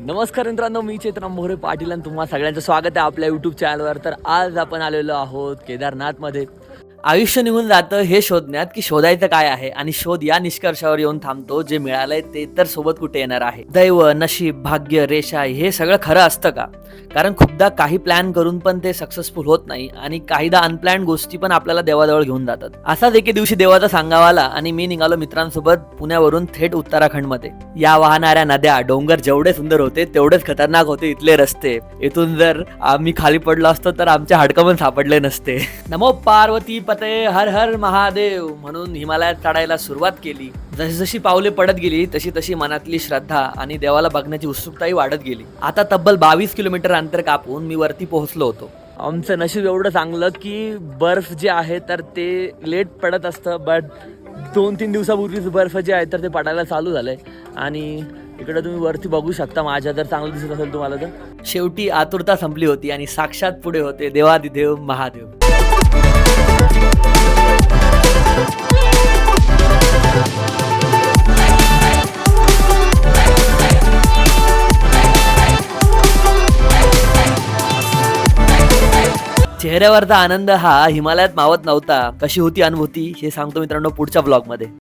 नमस्कार मित्रांनो मी चेतन मोहरे पाटील आणि तुम्हा सगळ्यांचं स्वागत आहे आपल्या यूट्यूब चॅनलवर तर आज आपण आलेलो आहोत केदारनाथमध्ये. आयुष्य निघून जातं हे शोधण्यात की शोधायचं काय आहे? आणि शोध या निष्कर्षावर येऊन थांबतो जे मिळालंय ते तर सोबत कुठे येणार आहे? दैव नशीब भाग्य रेषा हे सगळं खरं असतं का? कारण खूपदा काही प्लॅन करून पण ते सक्सेसफुल होत नाही आणि काहीदा अनप्लॅन गोष्टी पण आपल्याला देवाजवळ घेऊन जातात. असाच एके दिवशी देवाचा सांगावा आला आणि मी निघालो मित्रांसोबत पुण्यावरून थेट उत्तराखंडमध्ये. या वाहणाऱ्या नद्या डोंगर जेवढे सुंदर होते तेवढेच खतरनाक होते इथले रस्ते. इथून जर आम्ही खाली पडलो असतो तर आमच्या हाडकं पण सापडले नसते. नमो पार्वती पते हर हर महादेव म्हणून हिमालयात चढायला सुरुवात केली. जशी जशी पावले पडत गेली तशी तशी मनातली श्रद्धा आणि देवाला बघण्याची उत्सुकताही वाढत गेली. आता तब्बल बावीस किलोमीटर अंतर कापून मी वरती पोहोचलो होतो. आमचं नशीब एवढं चांगलं की बर्फ जे आहे तर ते लेट पडत असतं बट दोन तीन दिवसापूर्वीच बर्फ जे आहे तर ते पडायला चालू झालंय. आणि इकडे तुम्ही वरती बघू शकता माझ्या जर चांगलं दिसत असेल तुम्हाला तर. शेवटी आतुरता संपली होती आणि साक्षात पुढे होते देवादिदेव महादेव. चेहऱ्यावरचा आनंद हा हिमालयात मावत नव्हता. कशी होती अनुभूती हे सांगतो मित्रांनो पुढच्या ब्लॉगमध्ये